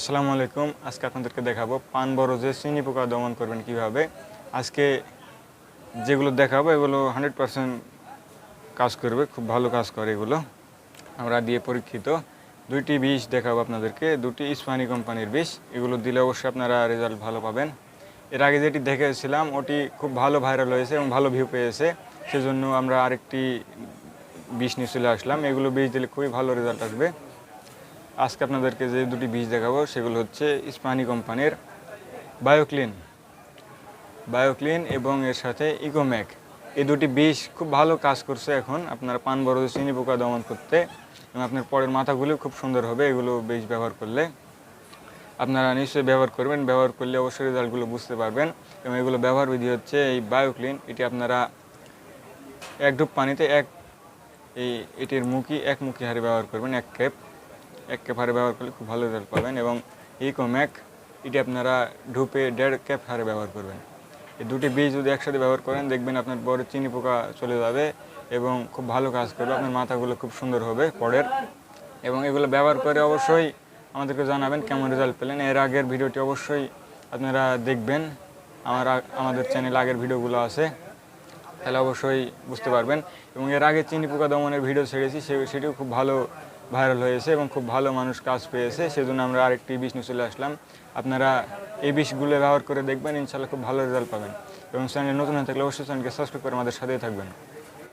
আসসালামু আলাইকুম। আজকে আপনাদেরকে দেখাবো পান বরজে চিনি পোকা দমন করবেন কীভাবে। আজকে যেগুলো দেখাবো, এগুলো হান্ড্রেড পার্সেন্ট কাজ করবে, খুব ভালো কাজ করে এগুলো। আমরা দিয়ে পরীক্ষিত। দুইটি বিষ দেখাবো আপনাদেরকে, দুটি ইস্পানি কোম্পানির বিষ। এগুলো দিলে অবশ্যই আপনারা রেজাল্ট ভালো পাবেন। এর আগে যেটি দেখেছিলাম, ওটি খুব ভালো ভাইরাল হয়েছে এবং ভালো ভিউ পেয়েছে। সেজন্য আমরা আরেকটি বিষ নিয়ে চলে আসলাম। এগুলো বিষ দিলে খুবই ভালো রেজাল্ট আসবে। আজকে আপনাদেরকে যে দুটি বীজ দেখাবো, সেগুলো হচ্ছে ইস্পানি কোম্পানির বায়োক্লিন। বায়োক্লিন এবং এর সাথে ইকোম্যাক এই দুটি বিষ খুব ভালো কাজ করছে এখন। আপনার পান বড়, চিনি পোকা দমন করতে এবং আপনার পরের মাথাগুলো খুব সুন্দর হবে এগুলো বিষ ব্যবহার করলে। আপনারা নিশ্চয়ই ব্যবহার করবেন। ব্যবহার করলে অবশ্যই রেজাল্টগুলো বুঝতে পারবেন এবং এগুলো ব্যবহার বিধি হচ্ছে এই বায়োক্লিন। এটি আপনারা এক ডুব পানিতে এক এই এটির মুখই এক মুখী হারে ব্যবহার করবেন, এক ক্যাপ ক্যাপ হারে ব্যবহার করলে খুব ভালো রেজাল্ট পাবেন এবং ইকোম্যাক এটি আপনারা ঢুপে দেড় ক্যাপ হারে ব্যবহার করবেন। এই দুটি বীজ যদি একসাথে ব্যবহার করেন, দেখবেন আপনার বড় চিনি পোকা চলে যাবে এবং খুব ভালো কাজ করবে। আপনার মাথাগুলো খুব সুন্দর হবে পরের এবং এগুলো ব্যবহার করে অবশ্যই আমাদেরকে জানাবেন কেমন রেজাল্ট পেলেন। এর আগের ভিডিওটি অবশ্যই আপনারা দেখবেন। আমার আমাদের চ্যানেলে আগের ভিডিওগুলো আছে, তাহলে অবশ্যই বুঝতে পারবেন। এবং এর আগে চিনি পোকা দমনের ভিডিও ছেড়েছি, সে, সেটিও খুব ভালো ভাইরাল হয়েছে এবং খুব ভালো মানুষ কাজ পেয়েছে, সেজন্য আমরা আরেকটি বিষ নিয়ে চলে আসলাম। আপনারা এই বিষগুলো ব্যবহার করে দেখবেন ইনশাল্লাহ খুব ভালো রেজাল্ট পাবেন। এবং চ্যানেল নতুন হয়ে থাকলে অবশ্যই চ্যানেলকে সাবস্ক্রাইব করে আমাদের সাথেই থাকবেন।